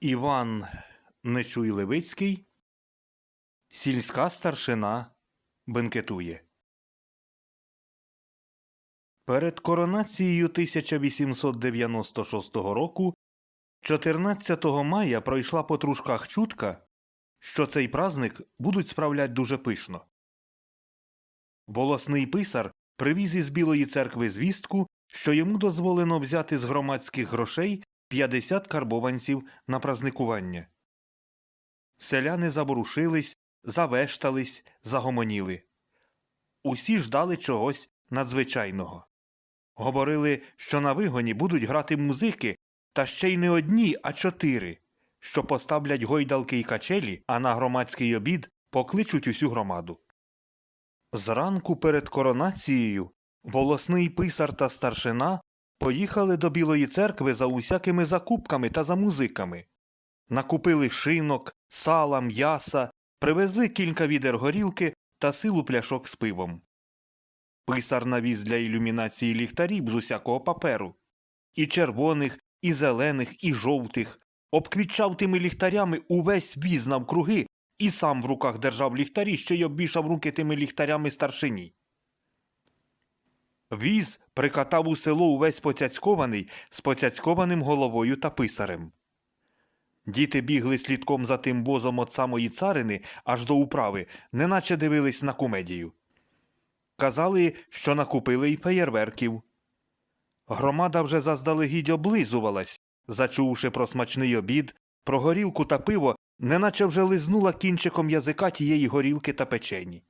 Іван Нечуй Левицький, сільська старшина бенкетує. Перед коронацією 1896 року, 14 мая пройшла по трушках чутка, що цей праздник будуть справлять дуже пишно. Волосний писар привіз із Білої церкви звістку, що йому дозволено взяти з громадських грошей 50 карбованців на празникування. Селяни заборушились, завештались, загомоніли. Усі ждали чогось надзвичайного. Говорили, що на вигоні будуть грати музики, та ще й не одні, а чотири, що поставлять гойдалки й качелі, а на громадський обід покличуть усю громаду. Зранку перед коронацією волосний писар та старшина поїхали до Білої церкви за усякими закупками та за музиками. Накупили шинок, сала, м'яса, привезли кілька відер горілки та силу пляшок з пивом. Писар навіз для ілюмінації ліхтарів з усякого паперу. І червоних, і зелених, і жовтих. Обквітчав тими ліхтарями увесь віз навкруги і сам в руках держав ліхтарі, що й обвішав руки тими ліхтарями старшині. Віз прикатав у село увесь поцяцькований з поцяцькованим головою та писарем. Діти бігли слідком за тим возом от самої царини аж до управи, неначе дивились на кумедію. Казали, що накупили й феєрверків. Громада вже заздалегідь облизувалась, зачувши про смачний обід, про горілку та пиво, неначе вже лизнула кінчиком язика тієї горілки та печені.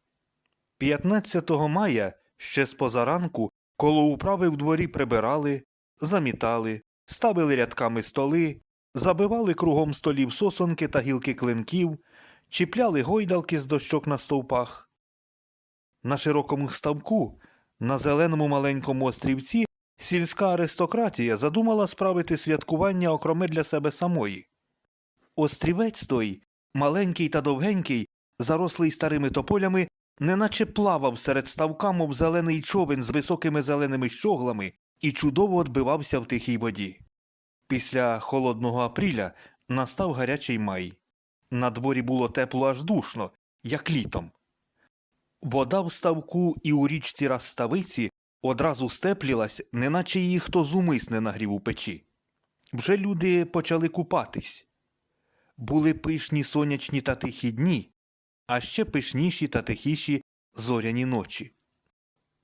15 мая, ще з позаранку, коло управи в дворі прибирали, замітали, ставили рядками столи, забивали кругом столів сосонки та гілки клинків, чіпляли гойдалки з дощок на стовпах. На широкому ставку, на зеленому маленькому острівці, сільська аристократія задумала справити святкування окроме для себе самої. Острівець той, маленький та довгенький, зарослий старими тополями, неначе плавав серед ставка, мов зелений човен з високими зеленими щоглами, і чудово отбивався в тихій воді. Після холодного априля настав гарячий май. На дворі було тепло аж душно, як літом. Вода в ставку і у річці Раставиці одразу степлілась, неначе її хто зумисне нагрів у печі. Вже люди почали купатись. Були пишні сонячні та тихі дні, а ще пишніші та тихіші зоряні ночі.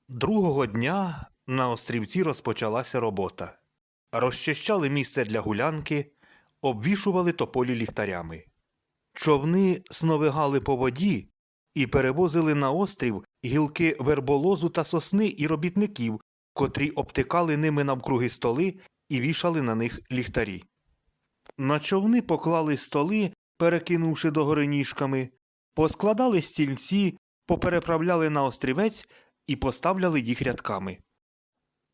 Другого дня на острівці розпочалася робота. Розчищали місце для гулянки, обвішували тополі ліхтарями. Човни сновигали по воді і перевозили на острів гілки верболозу та сосни і робітників, котрі обтикали ними навкруги столи і вішали на них ліхтарі. На човни поклали столи, перекинувши догори ніжками, поскладали стільці, попереправляли на острівець і поставляли їх рядками.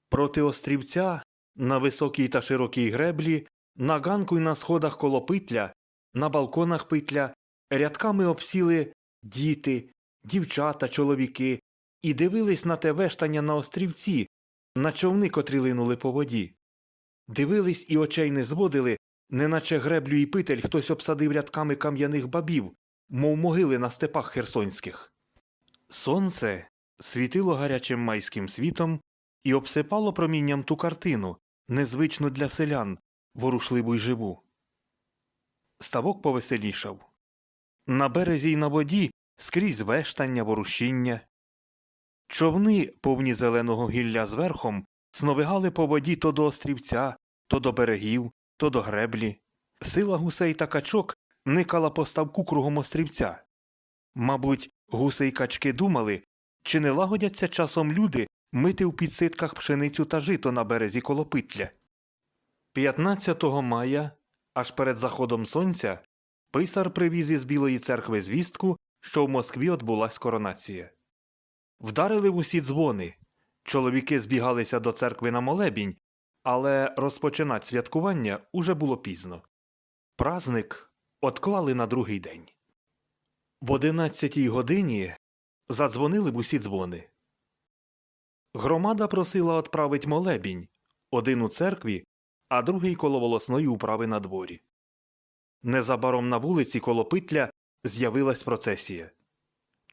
Проти острівця, на високій та широкій греблі, на ганку й на сходах коло питля, на балконах питля, рядками обсіли діти, дівчата, чоловіки і дивились на те вештання на острівці, на човни, котрі линули по воді. Дивились і очей не зводили, неначе греблю і питель хтось обсадив рядками кам'яних бабів, мов могили на степах херсонських. Сонце світило гарячим майським світом і обсипало промінням ту картину, незвичну для селян, ворушливу й живу. Ставок повеселішав. На березі й на воді скрізь вештання, ворушіння. Човни, повні зеленого гілля з верхом, сновигали по воді то до острівця, то до берегів, то до греблі. Сила гусей та качок никала по ставку кругом острівця. Мабуть, гуси й качки думали, чи не лагодяться часом люди мити в підситках пшеницю та жито на березі Колопитля. 15 мая, аж перед заходом сонця, писар привіз із Білої церкви звістку, що в Москві відбулась коронація. Вдарили в усі дзвони. Чоловіки збігалися до церкви на молебінь, але розпочинати святкування уже було пізно. Празник отклали на другий день. В одинадцятій годині задзвонили в усі дзвони. Громада просила отправить молебінь один у церкві, а другий коло волосної управи на дворі. Незабаром на вулиці коло Питля з'явилась процесія.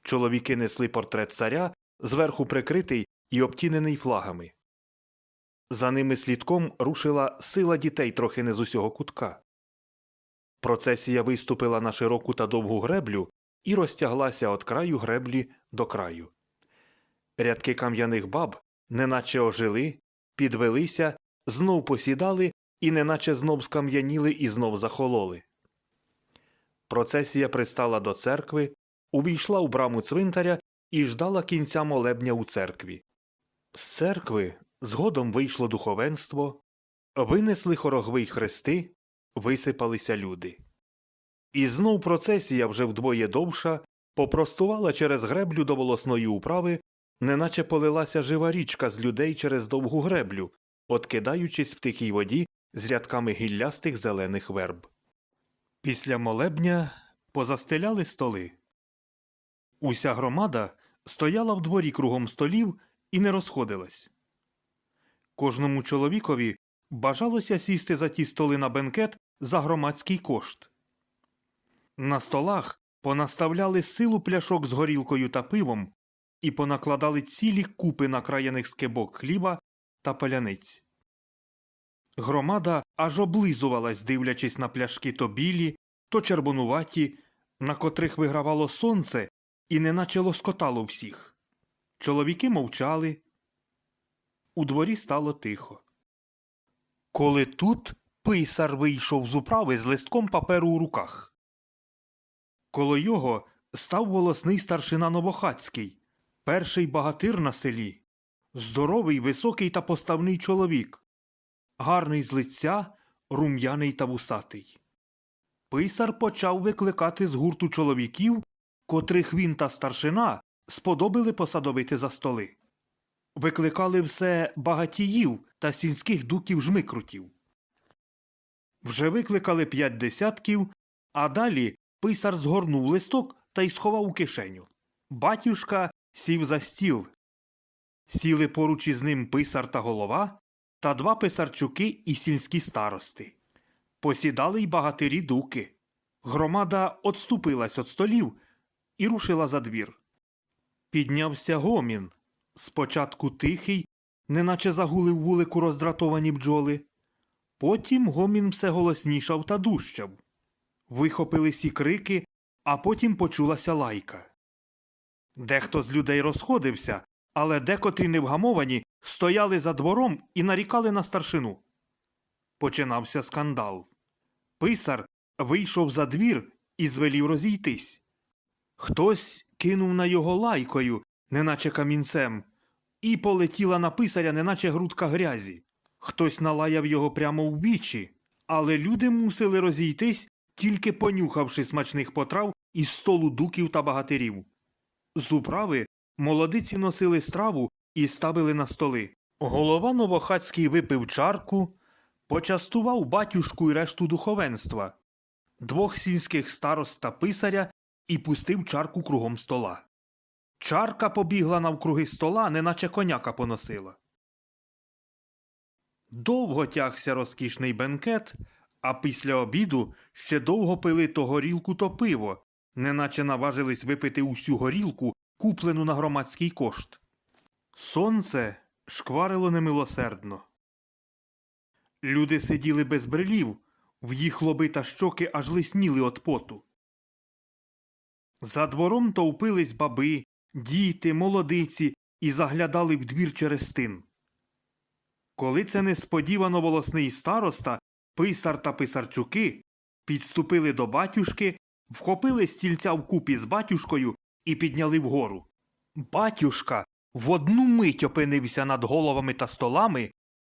Чоловіки несли портрет царя, зверху прикритий і обтінений флагами. За ними слідком рушила сила дітей трохи не з усього кутка. Процесія виступила на широку та довгу греблю і розтяглася від краю греблі до краю. Рядки кам'яних баб неначе ожили, підвелися, знов посідали і неначе знов скам'яніли і знов захололи. Процесія пристала до церкви, увійшла у браму цвинтаря і ждала кінця молебня у церкві. З церкви згодом вийшло духовенство, винесли хорогви й хрести, висипалися люди. І знов процесія вже вдвоє довша попростувала через греблю до волосної управи, неначе полилася жива річка з людей через довгу греблю, откидаючись в тихій воді з рядками гіллястих зелених верб. Після молебня позастеляли столи. Уся громада стояла в дворі кругом столів і не розходилась. Кожному чоловікові бажалося сісти за ті столи на бенкет за громадський кошт. На столах понаставляли силу пляшок з горілкою та пивом і понакладали цілі купи накраєних скибок хліба та паляниць. Громада аж облизувалась, дивлячись на пляшки то білі, то червонуваті, на котрих вигравало сонце і неначе лоскотало всіх. Чоловіки мовчали. У дворі стало тихо. Коли тут писар вийшов з управи з листком паперу у руках. Коло його став волосний старшина Новохацький, перший багатир на селі, здоровий, високий та поставний чоловік, гарний з лиця, рум'яний та вусатий. Писар почав викликати з гурту чоловіків, котрих він та старшина сподобили посадовити за столи. Викликали все багатіїв та сільських дуків жмикрутів. Вже викликали п'ять десятків, а далі писар згорнув листок та й сховав у кишеню. Батюшка сів за стіл. Сіли поруч із ним писар та голова та два писарчуки і сільські старости. Посідали й багатирі дуки. Громада отступилась від столів і рушила за двір. Піднявся гомін. Спочатку тихий, неначе загулив вулику роздратовані бджоли. Потім гомін все голоснішав та дужчав. Вихопились і крики, а потім почулася лайка. Дехто з людей розходився, але декотрі невгамовані стояли за двором і нарікали на старшину. Починався скандал. Писар вийшов за двір і звелів розійтись. Хтось кинув на його лайкою, неначе камінцем, і полетіла на писаря, неначе грудка грязі. Хтось налаяв його прямо в вічі, але люди мусили розійтись, тільки понюхавши смачних потрав із столу дуків та багатирів. З управи молодиці носили страву і ставили на столи. Голова Новохацький випив чарку, почастував батюшку й решту духовенства, двох сільських старост та писаря і пустив чарку кругом стола. Чарка побігла навкруги стола, неначе коняка поносила. Довго тягся розкішний бенкет, а після обіду ще довго пили то горілку, то пиво, неначе наважились випити усю горілку, куплену на громадський кошт. Сонце шкварило немилосердно. Люди сиділи без брелів, в їх лоби та щоки аж лисніли від поту. За двором товпились баби, діти, молодиці і заглядали в двір через тин. Коли це несподівано волосний староста, писар та писарчуки підступили до батюшки, вхопили стільця вкупі з батюшкою і підняли вгору. Батюшка в одну мить опинився над головами та столами,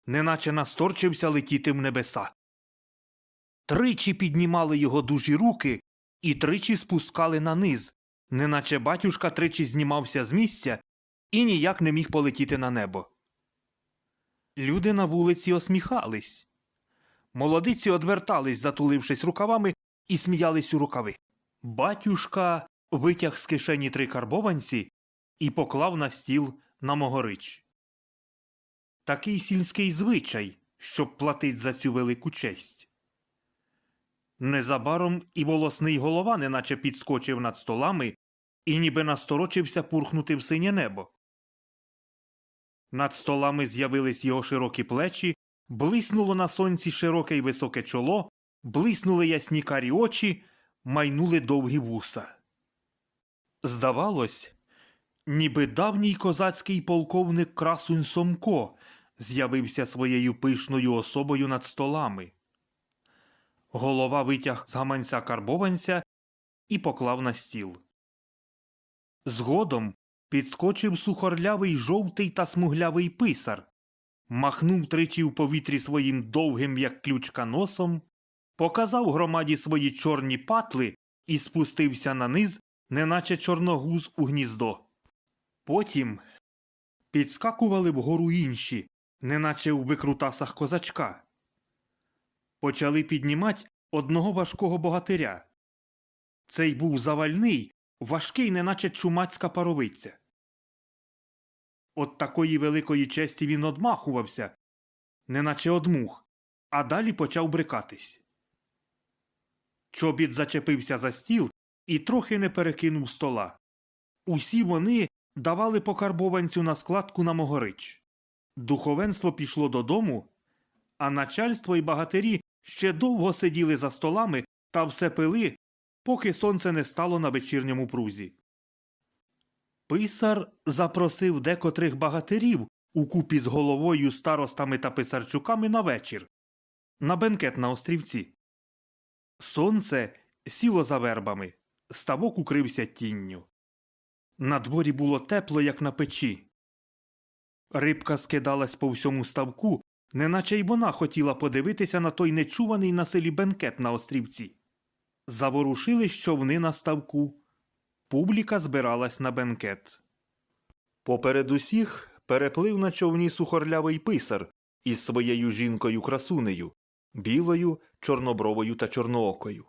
неначе насторчився летіти в небеса. Тричі піднімали його дужі руки і тричі спускали на низ, неначе батюшка тричі знімався з місця і ніяк не міг полетіти на небо. Люди на вулиці осміхались. Молодиці одвертались, затулившись рукавами, і сміялись у рукави. Батюшка витяг з кишені три карбованці і поклав на стіл на могорич. Такий сільський звичай, щоб платить за цю велику честь. Незабаром і волосний голова неначе підскочив над столами і ніби насторочився пурхнути в синє небо. Над столами з'явились його широкі плечі, блиснуло на сонці широке й високе чоло, блиснули ясні карі очі, майнули довгі вуса. Здавалось, ніби давній козацький полковник Красунь Сомко з'явився своєю пишною особою над столами. Голова витяг з гаманця карбованця і поклав на стіл. Згодом підскочив сухорлявий жовтий та смуглявий писар, махнув тричі в повітрі своїм довгим, як ключка, носом, показав громаді свої чорні патли і спустився на низ, неначе чорногуз у гніздо. Потім підскакували вгору інші, неначе у викрутасах козачка. Почали піднімати одного важкого богатиря. Цей був завальний, важкий, неначе чумацька паровиця. От такої великої честі він одмахувався, неначе одмух, а далі почав брикатись. Чобіт зачепився за стіл і трохи не перекинув стола. Усі вони давали по карбованцю на складку на Могорич. Духовенство пішло додому, а начальство і багатирі ще довго сиділи за столами та все пили, поки сонце не стало на вечірньому прузі. Писар запросив декотрих багатирів укупі з головою, старостами та писарчуками на вечір, на бенкет на острівці. Сонце сіло за вербами, ставок укрився тінню. На дворі було тепло, як на печі. Рибка скидалась по всьому ставку, неначе й вона хотіла подивитися на той нечуваний на селі бенкет на острівці. Заворушили човни на ставку. Публіка збиралась на бенкет. Поперед усіх переплив на човні сухорлявий писар із своєю жінкою красунею, білою, чорнобровою та чорноокою.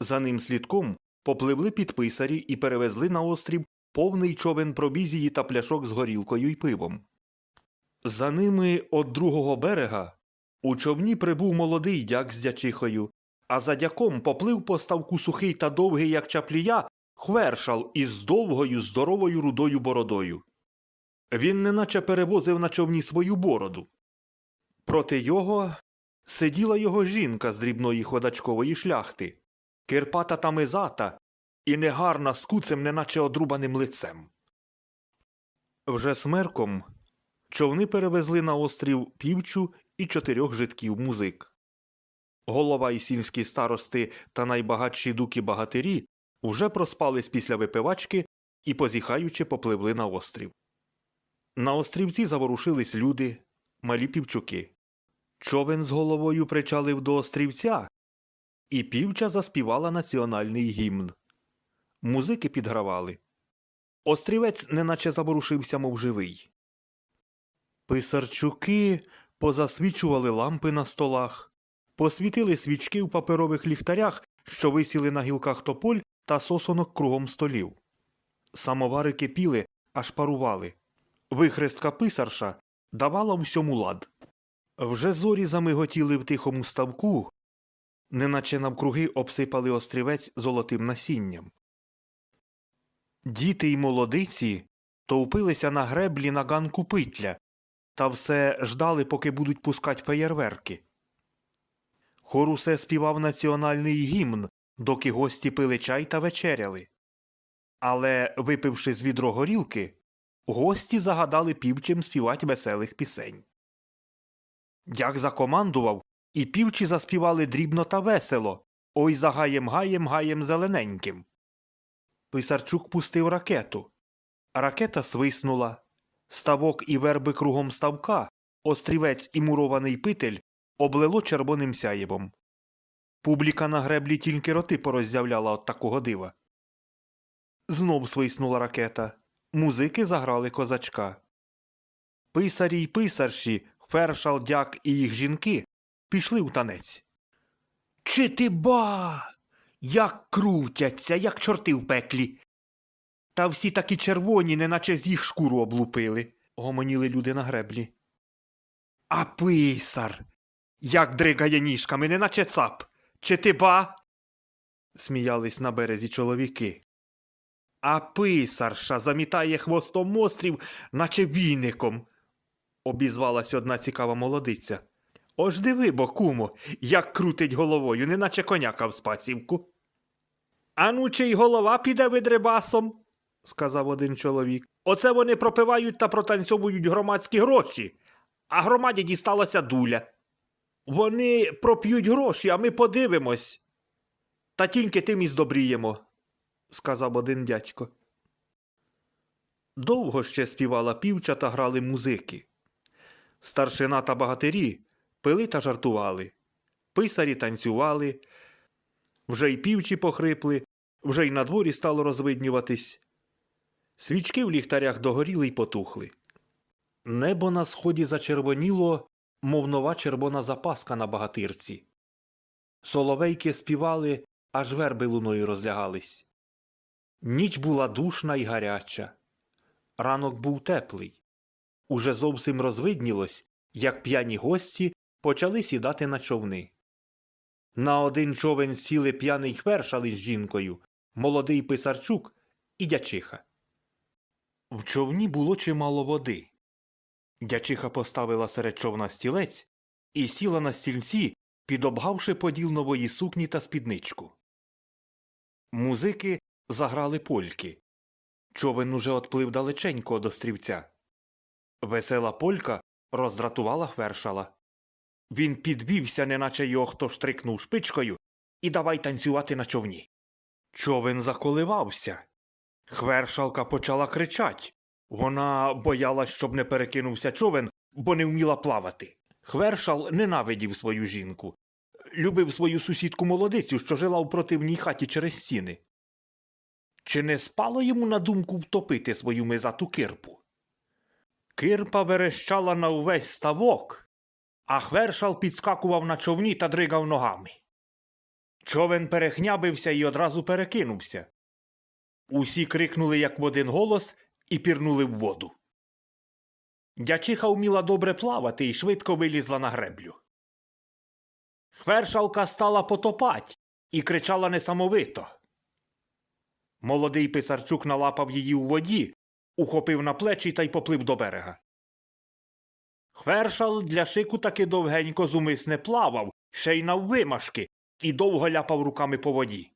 За ним слідком попливли підписарі і перевезли на острів повний човен провізії та пляшок з горілкою й пивом. За ними од другого берега у човні прибув молодий дяк з дячихою, а за дяком поплив по ставку сухий та довгий, як чаплія, хвершал із довгою здоровою рудою бородою. Він неначе перевозив на човні свою бороду. Проти його сиділа його жінка з дрібної ходачкової шляхти, кирпата та мизата, і негарна з куцем, неначе одрубаним лицем. Вже смерком човни перевезли на острів півчу і чотирьох житків музик. Голова і сільські старости та найбагатші дуки багатирі уже проспались після випивачки і, позіхаючи, попливли на острів. На острівці заворушились люди, малі півчуки. Човен з головою причалив до острівця, і півча заспівала національний гімн. Музики підгравали. Острівець неначе заворушився, мов живий. Писарчуки позасвічували лампи на столах, посвітили свічки в паперових ліхтарях, що висіли на гілках тополь та сосонок кругом столів. Самовари кипіли, аж парували. Вихрестка писарша давала всьому лад. Вже зорі замиготіли в тихому ставку, неначе навкруги обсипали острівець золотим насінням. Діти й молодиці товпилися на греблі на ганку питля та все ждали, поки будуть пускать феєрверки. Хор усе співав національний гімн, доки гості пили чай та вечеряли. Але, випивши з відро горілки, гості загадали півчим співати веселих пісень. Дяк закомандував, і півчі заспівали дрібно та весело Ой за гаєм гаєм гаєм зелененьким. Писарчук пустив ракету. Ракета свиснула. Ставок і верби кругом ставка, острівець і мурований питель облило червоним сяєвом. Публіка на греблі тільки роти пороззявляла от такого дива. Знов свиснула ракета. Музики заграли козачка. Писарі й писарші, фершал, дяк і їх жінки пішли у танець. Чи ти ба? Як крутяться, як чорти в пеклі. Та всі такі червоні, неначе з їх шкуру облупили, гомоніли люди на греблі. А писар, як дригає ніжками, неначе цап, Чи ти ба? сміялись на березі чоловіки. А писарша замітає хвостом острів, наче війником, обізвалась одна цікава молодиця. Ож диви, бо, кумо, як крутить головою, неначе коняка в спасівку. Ану, чи й голова піде видрибасом, сказав один чоловік. Оце вони пропивають та протанцьовують громадські гроші, а громаді дісталася дуля. Вони проп'ють гроші, а ми подивимось. Та тільки тим і здобріємо, сказав один дядько. Довго ще співала півча та грали музики. Старшина та багатирі пили та жартували, писарі танцювали, вже й півчі похрипли, вже й на дворі стало розвиднюватись. Свічки в ліхтарях догоріли й потухли. Небо на сході зачервоніло, мов нова червона запаска на багатирці. Соловейки співали, аж верби луною розлягались. Ніч була душна й гаряча. Ранок був теплий. Уже зовсім розвиднілось, як п'яні гості почали сідати на човни. На один човен сіли п'яний хвершали з жінкою, молодий писарчук і дячиха. В човні було чимало води. Дячиха поставила серед човна стілець і сіла на стільці, підобгавши поділ нової сукні та спідничку. Музики заграли польки. Човен уже отплив далеченько до стрівця. Весела полька роздратувала хвершала. Він підвівся, неначе його хто штрикнув шпичкою, і давай танцювати на човні. Човен заколивався. Хвершалка почала кричать. Вона боялась, щоб не перекинувся човен, бо не вміла плавати. Хвершал ненавидів свою жінку. Любив свою сусідку молодицю, що жила у противній хаті через стіни. Чи не спало йому на думку втопити свою мизату кирпу? Кирпа верещала на увесь ставок, а хвершал підскакував на човні та дригав ногами. Човен перехнябився і одразу перекинувся. Усі крикнули, як в один голос, і пірнули в воду. Дячиха вміла добре плавати і швидко вилізла на греблю. Хвершалка стала потопать і кричала несамовито. Молодий писарчук налапав її у воді, ухопив на плечі та й поплив до берега. Хвершал для шику таки довгенько зумисне плавав, ще й наввимашки, і довго ляпав руками по воді.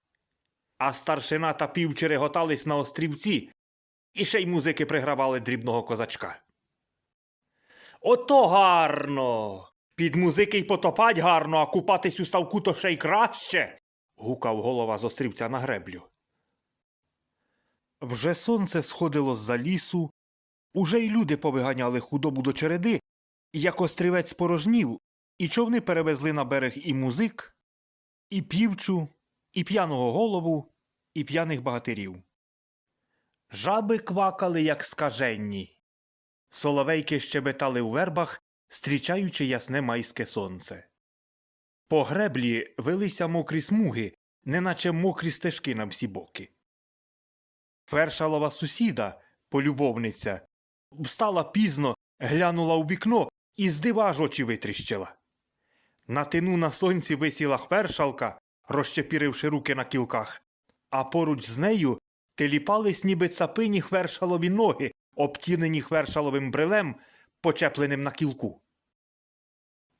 А старшина та півчі реготались на острівці, і ще й музики пригравали дрібного козачка. Ото гарно. Під музики й потопать гарно, а купатись у ставку то ще й краще. гукав голова з острівця на греблю. Вже сонце сходило з-за лісу, уже й люди повиганяли худобу до череди, як острівець порожнів, і човни перевезли на берег і музик, і півчу, і п'яного голову, і п'яних багатирів. Жаби квакали, як скаженні. Соловейки щебетали у вербах, стрічаючи ясне майське сонце. По греблі велися мокрі смуги, неначе мокрі стежки на всі боки. Фершалова сусіда, полюбовниця, встала пізно, глянула у вікно і з дива очі витріщила. На тину на сонці висіла хвершалка, розчепіривши руки на кілках, а поруч з нею теліпались ніби цапині хвершалові ноги, обтінені хвершаловим брилем, почепленим на кілку.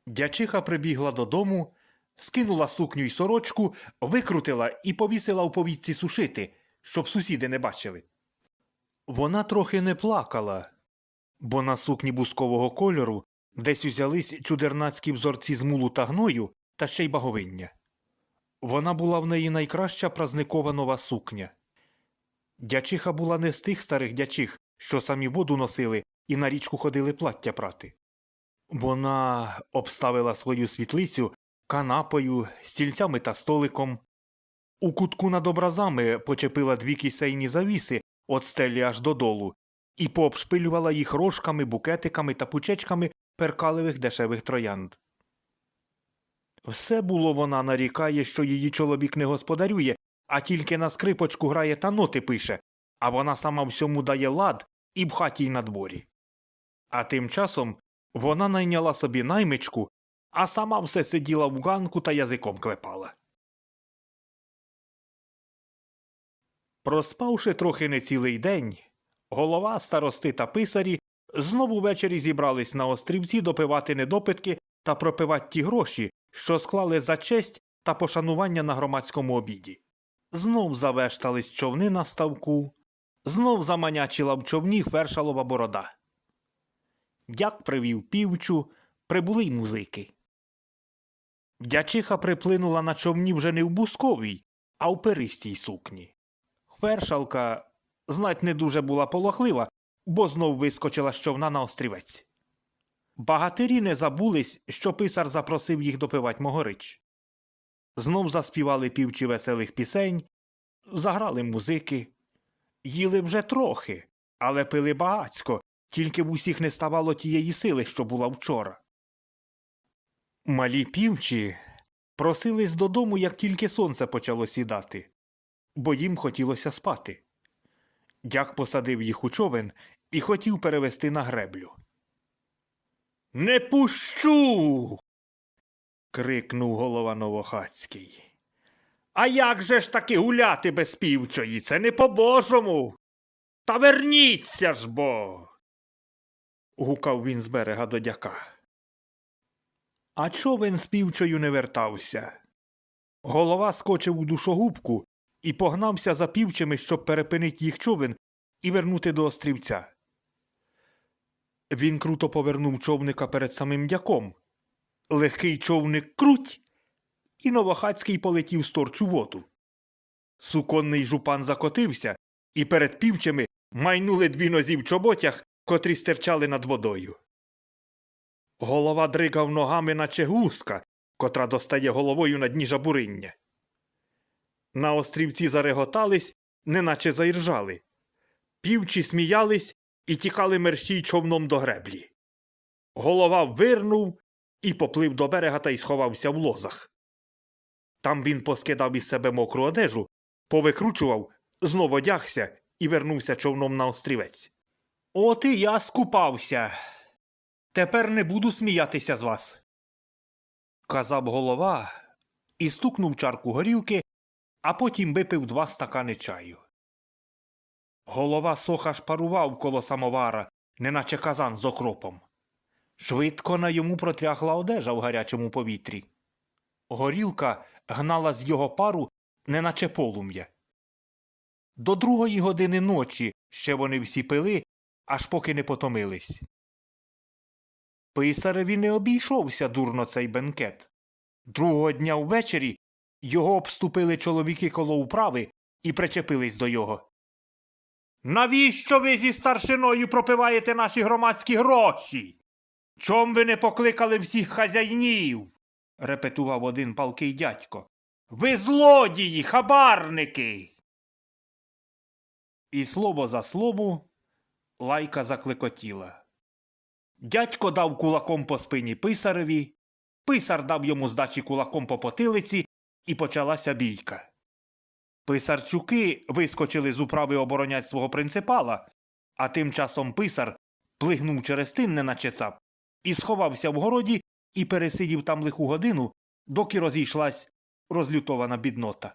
Дячиха прибігла додому, скинула сукню й сорочку, викрутила і повісила у повітці сушити, щоб сусіди не бачили. Вона трохи не плакала, бо на сукні бускового кольору десь узялись чудернацькі взорці з мулу та гною та ще й баговиння. Вона була в неї найкраща празникова нова сукня. Дячиха була не з тих старих дячих, що самі воду носили і на річку ходили плаття прати. Вона обставила свою світлицю канапою, стільцями та столиком. У кутку над образами почепила дві кисейні завіси від стелі аж додолу і пообшпилювала їх рожками, букетиками та пучечками перкаливих дешевих троянд. Все було вона нарікає, що її чоловік не господарює, а тільки на скрипочку грає та ноти пише, а вона сама всьому дає лад і в хаті й на дворі. А тим часом вона найняла собі наймичку, а сама все сиділа в ганку та язиком клепала. Проспавши трохи не цілий день, голова, старости та писарі знову ввечері зібрались на острівці допивати недопитки та пропивати ті гроші, що склали за честь та пошанування на громадському обіді. Знов завештались човни на ставку, знов заманячила в човні фершалова борода. Дяк привів півчу, прибули й музики. Дячиха приплинула на човні вже не в бусковій, а в перистій сукні. Фершалка, знать, не дуже була полохлива, бо знов вискочила з човна на острівець. Багатирі не забулись, що писар запросив їх допивати могорич. Знов заспівали півчі веселих пісень, заграли музики. Їли вже трохи, але пили багацько, тільки в усіх не ставало тієї сили, що була вчора. Малі півчі просились додому, як тільки сонце почало сідати, бо їм хотілося спати. Дяк посадив їх у човен і хотів перевести на греблю. Не пущу. Крикнув голова Новохацький. А як же ж таки гуляти без півчої? Це не по-божому. Та верніться ж бо. гукав він з берега до дяка. А човен з півчою не вертався. Голова скочив у душогубку і погнався за півчими, щоб перепинити їх човен і вернути до острівця. Він круто повернув човника перед самим дяком. Легкий човник круть, і Новохацький полетів сторч у воду. Суконний жупан закотився, і перед півчами майнули дві нозі в чоботях, котрі стирчали над водою. Голова дригав ногами, наче гуска, котра достає головою на дні жабуриння. На острівці зареготались, неначе заіржали. Півчі сміялись і тікали мерщій човном до греблі. Голова вирнув і поплив до берега та й сховався в лозах. Там він поскидав із себе мокру одежу, повикручував, знов одягся і вернувся човном на острівець. От і я скупався. Тепер не буду сміятися з вас. Казав голова і стукнув чарку горілки, а потім випив два стакани чаю. Голова соха шпарував коло самовара, неначе казан з окропом. Швидко на йому протряхла одежа в гарячому повітрі. Горілка гнала з його пару, неначе полум'я. До другої години ночі ще вони всі пили, аж поки не потомились. Писареві не обійшовся дурно цей бенкет. Другого дня ввечері його обступили чоловіки коло управи і причепились до його. Навіщо ви зі старшиною пропиваєте наші громадські гроші? Чом ви не покликали всіх хазяйнів? репетував один палкий дядько. Ви злодії, хабарники. І слово за слово лайка заклекотіла. Дядько дав кулаком по спині писареві, писар дав йому здачі кулаком по потилиці, і почалася бійка. Писарчуки вискочили з управи оборонять свого принципала, а тим часом писар плигнув через тин, неначе цап, і сховався в городі і пересидів там лиху годину, доки розійшлась розлютована біднота.